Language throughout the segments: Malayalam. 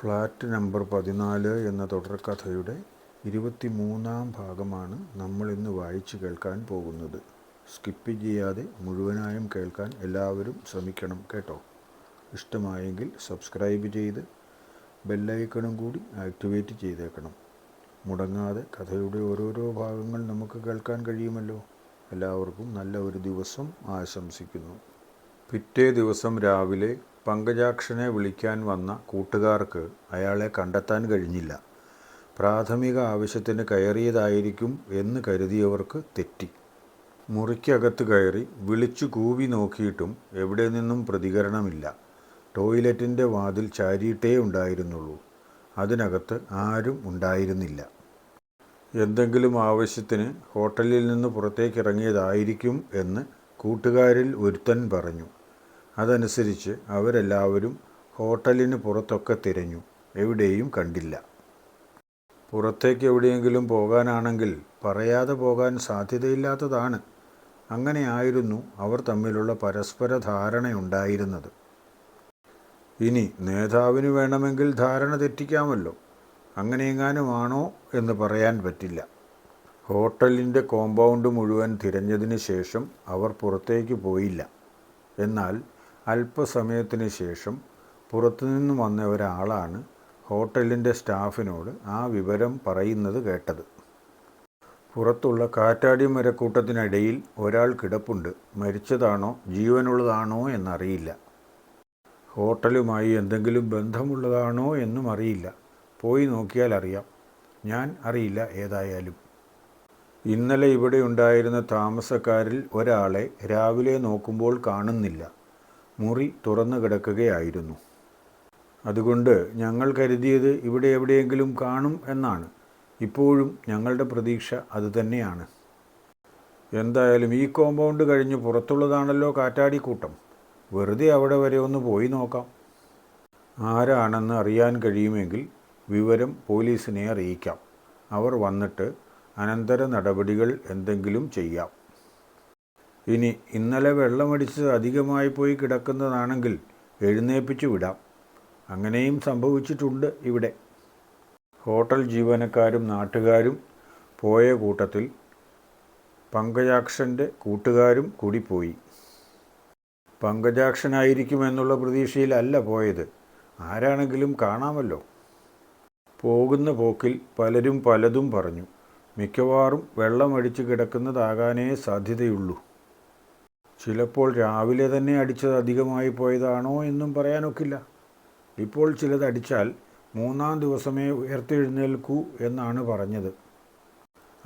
ഫ്ലാറ്റ് നമ്പർ പതിനാല് എന്ന തുടർക്കഥയുടെ ഇരുപത്തിമൂന്നാം ഭാഗമാണ് നമ്മൾ ഇന്ന് വായിച്ചു കേൾക്കാൻ പോകുന്നത്. സ്കിപ്പ് ചെയ്യാതെ മുഴുവനായും കേൾക്കാൻ എല്ലാവരും ശ്രമിക്കണം കേട്ടോ. ഇഷ്ടമായെങ്കിൽ സബ്സ്ക്രൈബ് ചെയ്ത് ബെല്ലൈക്കണും കൂടി ആക്ടിവേറ്റ് ചെയ്തേക്കണം. മുടങ്ങാതെ കഥയുടെ ഓരോരോ ഭാഗങ്ങൾ നമുക്ക് കേൾക്കാൻ കഴിയുമല്ലോ? എല്ലാവർക്കും നല്ല ഒരു ദിവസം ആശംസിക്കുന്നു. പിറ്റേ ദിവസം രാവിലെ പങ്കജാക്ഷനെ വിളിക്കാൻ വന്ന കൂട്ടുകാർക്ക് അയാളെ കണ്ടെത്താൻ കഴിഞ്ഞില്ല. പ്രാഥമിക ആവശ്യത്തിന് കയറിയതായിരിക്കും എന്ന് കരുതിയവർക്ക് തെറ്റി. മുറിക്കകത്ത് കയറി വിളിച്ചു കൂവി നോക്കിയിട്ടും എവിടെ നിന്നും പ്രതികരണമില്ല. ടോയ്ലറ്റിന്റെ വാതിൽ ചാരിയിട്ടേ ഉണ്ടായിരുന്നുള്ളൂ. അതിനകത്ത് ആരും ഉണ്ടായിരുന്നില്ല. എന്തെങ്കിലും ആവശ്യത്തിന് ഹോട്ടലിൽ നിന്ന് പുറത്തേക്കിറങ്ങിയതായിരിക്കും എന്ന് കൂട്ടുകാരിൽ ഒരുത്തൻ പറഞ്ഞു. അതനുസരിച്ച് അവരെല്ലാവരും ഹോട്ടലിന് പുറത്തൊക്കെ തിരഞ്ഞു. എവിടെയും കണ്ടില്ല. പുറത്തേക്ക് എവിടെയെങ്കിലും പോകാനാണെങ്കിൽ പറയാതെ പോകാൻ സാധ്യതയില്ലാത്തതാണ്. അങ്ങനെയായിരുന്നു അവർ തമ്മിലുള്ള പരസ്പര ധാരണയുണ്ടായിരുന്നത്. ഇനി നേതാവിന് വേണമെങ്കിൽ ധാരണ തെറ്റിക്കാമല്ലോ. അങ്ങനെയെങ്ങാനുമാണോ എന്ന് പറയാൻ പറ്റില്ല. ഹോട്ടലിന്റെ കോമ്പൗണ്ട് മുഴുവൻ തിരഞ്ഞതിന് ശേഷം അവർ പുറത്തേക്ക് പോയില്ല. എന്നാൽ അല്പസമയത്തിന് ശേഷം പുറത്തുനിന്ന് വന്ന ഒരാളാണ് ഹോട്ടലിന്റെ സ്റ്റാഫിനോട് ആ വിവരം പറയുന്നത് കേട്ടത്. പുറത്തുള്ള കാറ്റാടി മരക്കൂട്ടത്തിനിടയിൽ ഒരാൾ കിടപ്പുണ്ട്. മരിച്ചതാണോ ജീവനുള്ളതാണോ എന്നറിയില്ല. ഹോട്ടലുമായി എന്തെങ്കിലും ബന്ധമുള്ളതാണോ എന്നും അറിയില്ല. പോയി നോക്കിയാൽ അറിയാം. ഞാൻ അറിയില്ല ഏതായാലും. ഇന്നലെ ഇവിടെ ഉണ്ടായിരുന്ന താമസക്കാരിൽ ഒരാളെ രാവിലെ നോക്കുമ്പോൾ കാണുന്നില്ല. മുറി തുറന്നു കിടക്കുകയായിരുന്നു. അതുകൊണ്ട് ഞങ്ങൾ കരുതിയത് ഇവിടെ എവിടെയെങ്കിലും കാണും എന്നാണ്. ഇപ്പോഴും ഞങ്ങളുടെ പ്രതീക്ഷ അതുതന്നെയാണ് എന്തായാലും ഈ കോമ്പൗണ്ട് കഴിഞ്ഞ് പുറത്തുള്ളതാണല്ലോ കാറ്റാടിക്കൂട്ടം. വെറുതെ അവിടെ വരെ ഒന്ന് പോയി നോക്കാം. ആരാണെന്ന് അറിയാൻ കഴിയുമെങ്കിൽ വിവരം പോലീസിനെ അറിയിക്കാം. അവർ വന്നിട്ട് അനന്തര നടപടികൾ എന്തെങ്കിലും ചെയ്യാം. ഇനി ഇന്നലെ വെള്ളമടിച്ച് അധികമായി പോയി കിടക്കുന്നതാണെങ്കിൽ എഴുന്നേൽപ്പിച്ചു വിടാം. അങ്ങനെയും സംഭവിച്ചിട്ടുണ്ട് ഇവിടെ. ഹോട്ടൽ ജീവനക്കാരും നാട്ടുകാരും പോയ കൂട്ടത്തിൽ പങ്കജാക്ഷന്റെ കൂട്ടുകാരും കൂടി പോയി. പങ്കജാക്ഷനായിരിക്കുമെന്നുള്ള പ്രതീക്ഷയിലല്ല പോയത്. ആരാണെങ്കിലും കാണാമല്ലോ. പോകുന്ന പോക്കിൽ പലരും പലതും പറഞ്ഞു. മിക്കവാറും വെള്ളമടിച്ച് കിടക്കുന്നതാകാനേ സാധ്യതയുള്ളൂ. ചിലപ്പോൾ രാവിലെ തന്നെ അടിച്ചത് അധികമായി പോയതാണോ എന്നും പറയാനൊക്കില്ല. ഇപ്പോൾ ചിലതടിച്ചാൽ മൂന്നാം ദിവസമേ ഉയർത്തെഴുന്നേൽക്കൂ എന്നാണ് പറഞ്ഞത്.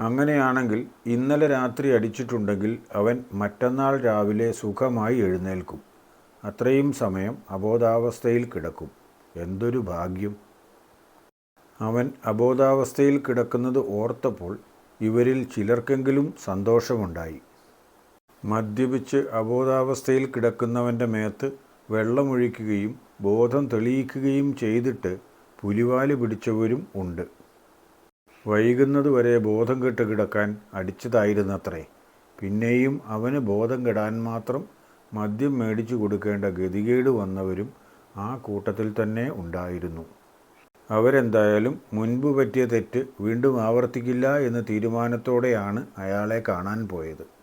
അങ്ങനെയാണെങ്കിൽ ഇന്നലെ രാത്രി അടിച്ചിട്ടുണ്ടെങ്കിൽ അവൻ മറ്റന്നാൾ രാവിലെ സുഖമായി എഴുന്നേൽക്കും. അത്രയും സമയം അബോധാവസ്ഥയിൽ കിടക്കും. എന്തൊരു ഭാഗ്യം. അവൻ അബോധാവസ്ഥയിൽ കിടക്കുന്നത് ഓർത്തപ്പോൾ ഇവരിൽ ചിലർക്കെങ്കിലും സന്തോഷമുണ്ടായി. മദ്യപിച്ച് അബോധാവസ്ഥയിൽ കിടക്കുന്നവന്റെ മേത്ത് വെള്ളമൊഴിക്കുകയും ബോധം തെളിയിക്കുകയും ചെയ്തിട്ട് പുലിവാൽ പിടിച്ചവരും ഉണ്ട്. വൈകുന്നതുവരെ ബോധം കെട്ട് കിടക്കാൻ അടിച്ചതായിരുന്നത്രേ. പിന്നെയും അവന് ബോധം കെടാൻ മാത്രം മദ്യം മേടിച്ചു കൊടുക്കേണ്ട ഗതികേട് വന്നവരും ആ കൂട്ടത്തിൽ തന്നെ ഉണ്ടായിരുന്നു. അവരെന്തായാലും മുൻപ് പറ്റിയ തെറ്റ് വീണ്ടും ആവർത്തിക്കില്ല എന്ന തീരുമാനത്തോടെയാണ് അയാളെ കാണാൻ പോയത്.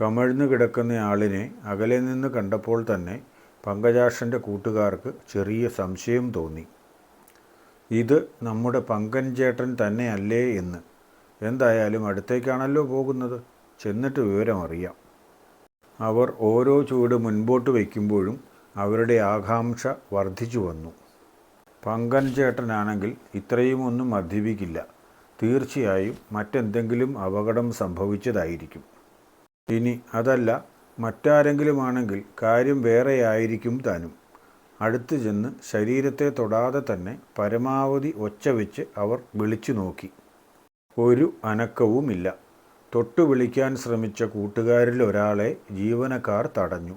കമഴ്ന്നു കിടക്കുന്ന ആളിനെ അകലെ നിന്ന് കണ്ടപ്പോൾ തന്നെ പങ്കജാക്ഷന്റെ കൂട്ടുകാർക്ക് ചെറിയ സംശയം തോന്നി. ഇത് നമ്മുടെ പങ്കൻ ചേട്ടൻ തന്നെയല്ലേ എന്ന്. എന്തായാലും അടുത്തേക്കാണല്ലോ പോകുന്നത്. ചെന്നിട്ട് വിവരമറിയാം അവർ ഓരോ ചുവട് മുൻപോട്ട് വയ്ക്കുമ്പോഴും അവരുടെ ആകാംക്ഷ വർദ്ധിച്ചു വന്നു. പങ്കൻ ചേട്ടനാണെങ്കിൽ ഇത്രയും ഒന്നും മദ്യപിക്കില്ല. തീർച്ചയായും മറ്റെന്തെങ്കിലും അപകടം സംഭവിച്ചതായിരിക്കും. ഇനി അതല്ല മറ്റാരെങ്കിലുമാണെങ്കിൽ കാര്യം വേറെയായിരിക്കും താനും. അടുത്തു ചെന്ന് ശരീരത്തെ തൊടാതെ തന്നെ പരമാവധി ഒച്ച വെച്ച് അവർ വിളിച്ചു നോക്കി. ഒരു അനക്കവുമില്ല. തൊട്ടു വിളിക്കാൻ ശ്രമിച്ച കൂട്ടുകാരിൽ ഒരാളെ ജീവനക്കാർ തടഞ്ഞു.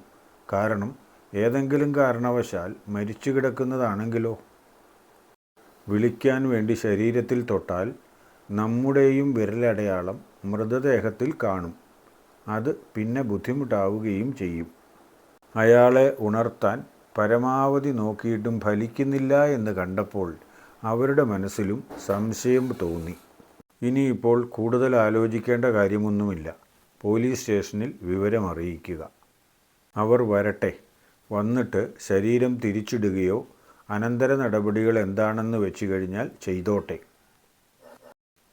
കാരണം ഏതെങ്കിലും കാരണവശാൽ മരിച്ചു കിടക്കുന്നതാണെങ്കിലോ? വിളിക്കാൻ വേണ്ടി ശരീരത്തിൽ തൊട്ടാൽ നമ്മുടെയും വിരലടയാളം മൃതദേഹത്തിൽ കാണും. അത് പിന്നെ ബുദ്ധിമുട്ടാവുകയും ചെയ്യും. അയാളെ ഉണർത്താൻ പരമാവധി നോക്കിയിട്ടും ഫലിക്കുന്നില്ല എന്ന് കണ്ടപ്പോൾ അവരുടെ മനസ്സിലും സംശയം തോന്നി. ഇനിയിപ്പോൾ കൂടുതൽ ആലോചിക്കേണ്ട കാര്യമൊന്നുമില്ല. പോലീസ് സ്റ്റേഷനിൽ വിവരമറിയിക്കുക അവർ വരട്ടെ. വന്നിട്ട് ശരീരം തിരിച്ചിടുകയോ അനന്തര നടപടികൾ എന്താണെന്ന് വെച്ച് കഴിഞ്ഞാൽ ചെയ്തോട്ടെ.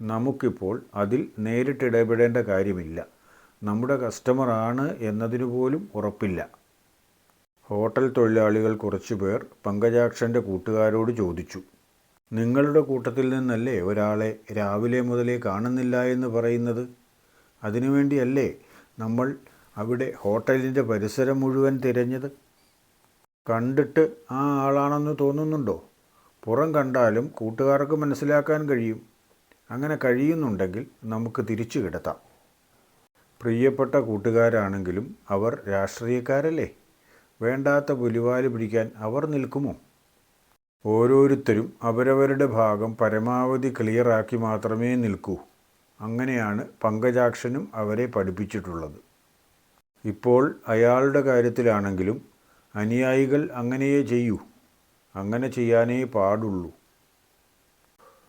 നമുക്കിപ്പോൾ അതിൽ നേരിട്ടിടപെടേണ്ട കാര്യമില്ല. നമ്മുടെ കസ്റ്റമറാണ് എന്നതിനു പോലും ഉറപ്പില്ല. ഹോട്ടൽ തൊഴിലാളികൾ കുറച്ചു പേർ പങ്കജാക്ഷന്റെ കൂട്ടുകാരോട് ചോദിച്ചു. നിങ്ങളുടെ കൂട്ടത്തിൽ നിന്നല്ലേ ഒരാളെ രാവിലെ മുതലേ കാണുന്നില്ല എന്ന് പറയുന്നത്? അതിനുവേണ്ടിയല്ലേ നമ്മൾ അവിടെ ഹോട്ടലിന്റെ പരിസരം മുഴുവൻ തിരഞ്ഞത്? കണ്ടിട്ട് ആ ആളാണെന്ന് തോന്നുന്നുണ്ടോ? പുറം കണ്ടാലും കൂട്ടുകാർക്ക് മനസ്സിലാക്കാൻ കഴിയും. അങ്ങനെ കഴിയുന്നുണ്ടെങ്കിൽ നമുക്ക് തിരിച്ചു കിടത്താം. പ്രിയപ്പെട്ട കൂട്ടുകാരാണെങ്കിലും അവർ രാഷ്ട്രീയക്കാരല്ലേ? വേണ്ടാത്ത പുലിവാൽ പിടിക്കാൻ അവർ നിൽക്കുമോ? ഓരോരുത്തരും അവരവരുടെ ഭാഗം പരമാവധി ക്ലിയറാക്കി മാത്രമേ നിൽക്കൂ. അങ്ങനെയാണ് പങ്കജാക്ഷനും അവരെ പഠിപ്പിച്ചിട്ടുള്ളത്. ഇപ്പോൾ അയാളുടെ കാര്യത്തിലാണെങ്കിലും അനുയായികൾ അങ്ങനെയേ ചെയ്യൂ. അങ്ങനെ ചെയ്യാനേ പാടുള്ളൂ.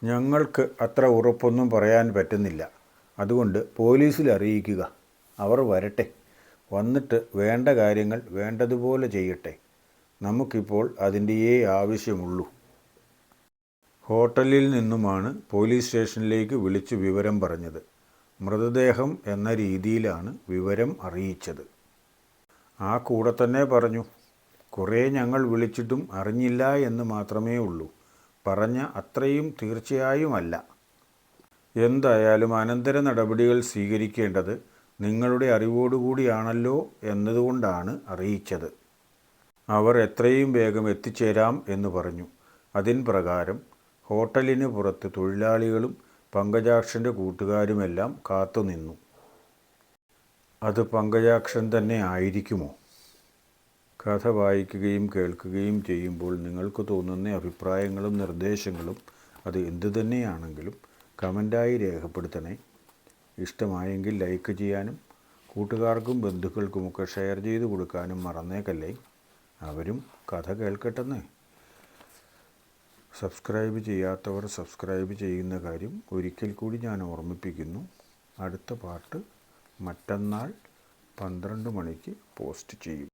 ഞങ്ങൾക്ക് അത്ര ഉറപ്പൊന്നും പറയാൻ പറ്റുന്നില്ല. അതുകൊണ്ട് പോലീസിൽ അറിയിക്കുക. അവർ വരട്ടെ. വന്നിട്ട് വേണ്ട കാര്യങ്ങൾ വേണ്ടതുപോലെ ചെയ്യട്ടെ. നമുക്കിപ്പോൾ അതിന്റെയേ ആവശ്യമുള്ളൂ. ഹോട്ടലിൽ നിന്നുമാണ് പോലീസ് സ്റ്റേഷനിലേക്ക് വിളിച്ച് വിവരം പറഞ്ഞത്. മൃതദേഹം എന്ന രീതിയിലാണ് വിവരം അറിയിച്ചത്. ആ കൂടെ തന്നെ പറഞ്ഞു കുറേ ഞങ്ങൾ വിളിച്ചിട്ടും അറിഞ്ഞില്ല എന്ന് മാത്രമേ ഉള്ളൂ. പറഞ്ഞ അത്രയും തീർച്ചയായും അല്ല എന്തായാലും അനന്തര നടപടികൾ സ്വീകരിക്കേണ്ടത് നിങ്ങളുടെ അറിവോടുകൂടിയാണല്ലോ എന്നതുകൊണ്ടാണ് അറിയിച്ചത്. അവർ എത്രയും വേഗം എത്തിച്ചേരാം എന്ന് പറഞ്ഞു. അതിൻ പ്രകാരം ഹോട്ടലിന് പുറത്ത് തൊഴിലാളികളും പങ്കജാക്ഷന്റെ കൂട്ടുകാരുമെല്ലാം കാത്തുനിന്നു അത് പങ്കജാക്ഷൻ തന്നെ ആയിരിക്കുമോ? കഥ വായിക്കുകയും കേൾക്കുകയും ചെയ്യുമ്പോൾ നിങ്ങൾക്ക് തോന്നുന്ന അഭിപ്രായങ്ങളും നിർദ്ദേശങ്ങളും അത് എന്തു തന്നെയാണെങ്കിലും കമന്റായി രേഖപ്പെടുത്തണേ. ഇഷ്ടമായെങ്കിൽ ലൈക്ക് ചെയ്യാനും കൂട്ടുകാർക്കും ബന്ധുക്കൾക്കുമൊക്കെ ഷെയർ ചെയ്ത് കൊടുക്കാനും മറന്നേക്കല്ലേ? അവരും കഥ കേൾക്കട്ടെന്ന്. സബ്സ്ക്രൈബ് ചെയ്യാത്തവർ സബ്സ്ക്രൈബ് ചെയ്യുന്ന കാര്യം ഒരിക്കൽ കൂടി ഞാൻ ഓർമ്മിപ്പിക്കുന്നു. അടുത്ത പാർട്ട് മറ്റന്നാൾ പന്ത്രണ്ട് മണിക്ക് പോസ്റ്റ് ചെയ്യും.